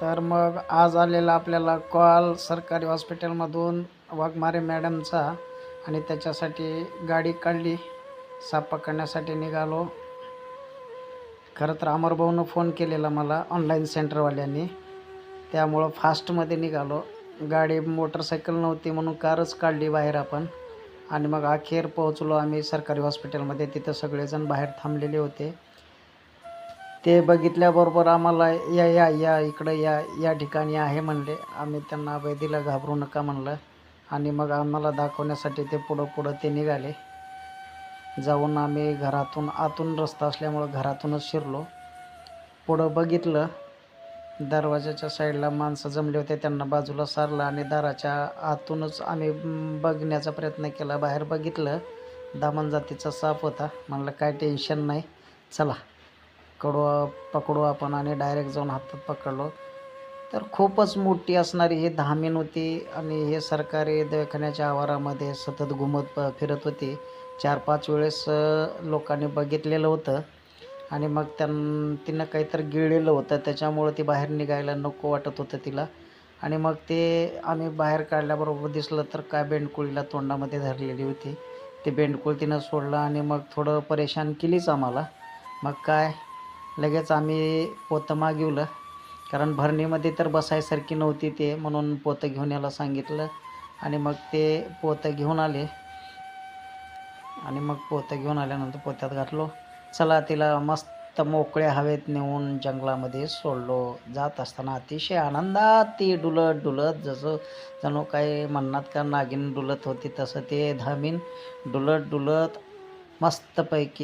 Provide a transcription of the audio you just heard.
तर मग आज आलेला आपल्याला कॉल सरकारी हॉस्पिटलमधून वाघमारे मॅडमचा आणि त्याच्यासाठी गाडी काढली साप पकडण्यासाठी निघालो. खरं तर अमरभाऊनं फोन केलेला मला ऑनलाईन सेंटरवाल्यांनी त्यामुळं फास्टमध्ये निघालो. गाडी मोटरसायकल नव्हती म्हणून कारच काढली बाहेर आपण. आणि मग अखेर पोहोचलो आम्ही सरकारी हॉस्पिटलमध्ये. तिथं सगळेजण बाहेर थांबलेले होते. ते बघितल्याबरोबर आम्हाला या या या इकडं या या ठिकाणी आहे म्हणले. आम्ही त्यांना अभय दिला घाबरू नका म्हणलं. आणि मग आम्हाला दाखवण्यासाठी ते पुढं पुढं ते निघाले. जाऊन आम्ही घरातून आतून रस्ता असल्यामुळं घरातूनच शिरलो. पुढं बघितलं दरवाजाच्या साईडला माणसं जमले होते त्यांना बाजूला सारलं आणि दाराच्या आतूनच आम्ही बघण्याचा प्रयत्न केला. बाहेर बघितलं दामन जातीचा साप होता. म्हणलं काय टेन्शन नाही चला. पकडू पकडू आपण आणि डायरेक्ट जाऊन हातात पकडलो. तर खूपच मोठी असणारी ही धामीन होती आणि हे सरकारी दवाखान्याच्या आवारामध्ये सतत घुमत प- फिरत होती. चार पाच वेळेस लोकांनी बघितलेलं होतं आणि मग त्यां तिनं काहीतरी गिळलेलं होतं. त्याच्यामुळं ती बाहेर निघायला नको वाटत होतं तिला. आणि मग ते आम्ही बाहेर काढल्याबरोबर दिसलं तर काय बेंडकुळीला तोंडामध्ये धरलेली होती. ते बेंडकुळ तिनं सोडलं आणि मग थोडं परेशान केलीच आम्हाला. मग काय? लगेच आम्ही पोतं मागवलं. कारण भरणीमध्ये तर बसायसारखी नव्हती ते म्हणून पोतं घेऊन यायला सांगितलं. आणि मग ते पोतं घेऊन आले. आणि मग पोतं घेऊन आल्यानंतर पोत्यात घातलो. चला तिला मस्त मोकळ्या हवेत नेऊन जंगलामध्ये सोडलो. जात असताना अतिशय आनंदात ती डुलत डुलत जसं जणू काही म्हणणार का नागिन डुलत होती तसं ते धामीन डुलत डुलत मस्तपैकी